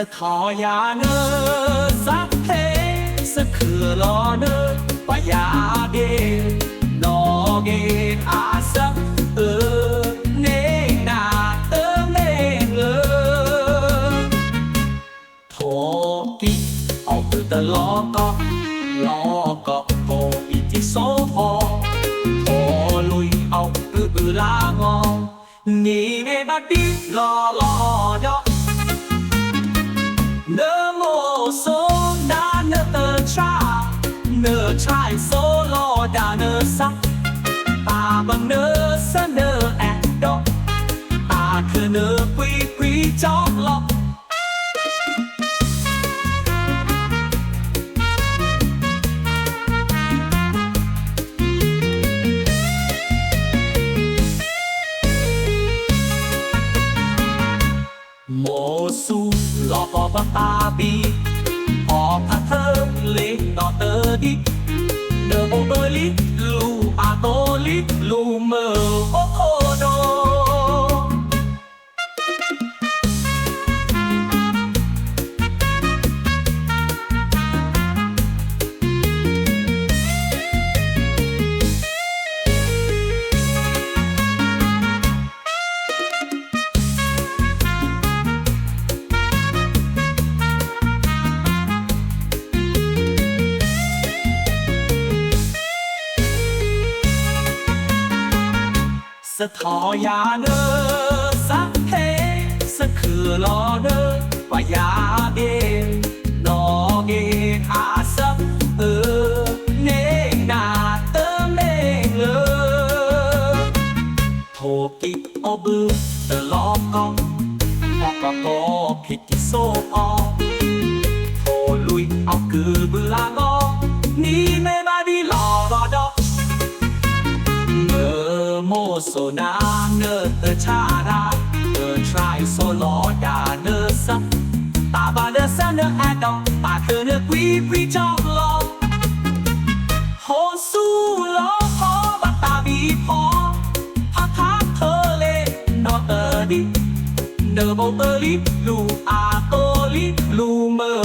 สะทอยาเนอสักเพสะคือรอเนอปะยาเดนอเกตอาสักเออเนนาเออเนงเออโทติเอาตือตะลอก็ลอก็โกอิจิโซพอโทลุยเอาตือตือลางอนี่เมบัดดีลอลอดอ nơ mô số đa nơ tơ cha nơ trai số lo đa nơ sắc. Ta bằng nơ sa nơ ẹt đọc ta khờ nơ quý quý chóc lọc lonely blue, I'm only blue moon. Oh, oh. สะทอยาเนอสักเพสะคือรอเนอปะยาเดนอเกอาสักเออเนนาเตอเมเลอโทกิโอบือเตอลอกกองออกก็ก็ผิดกิโซออโทลุยเอากือบือลางอนี่ so na nơ tơ cha ra. Tơ trai so lo đà nơ sa ta ba nơ sa nơ a đo ta tơ nơ quý quý cho lo. Hồ su lo khó bắt ta bị khó hát hát thơ lê, nó tơ đi. Nơ bầu tơ lít, lù à tô lít, lù mơ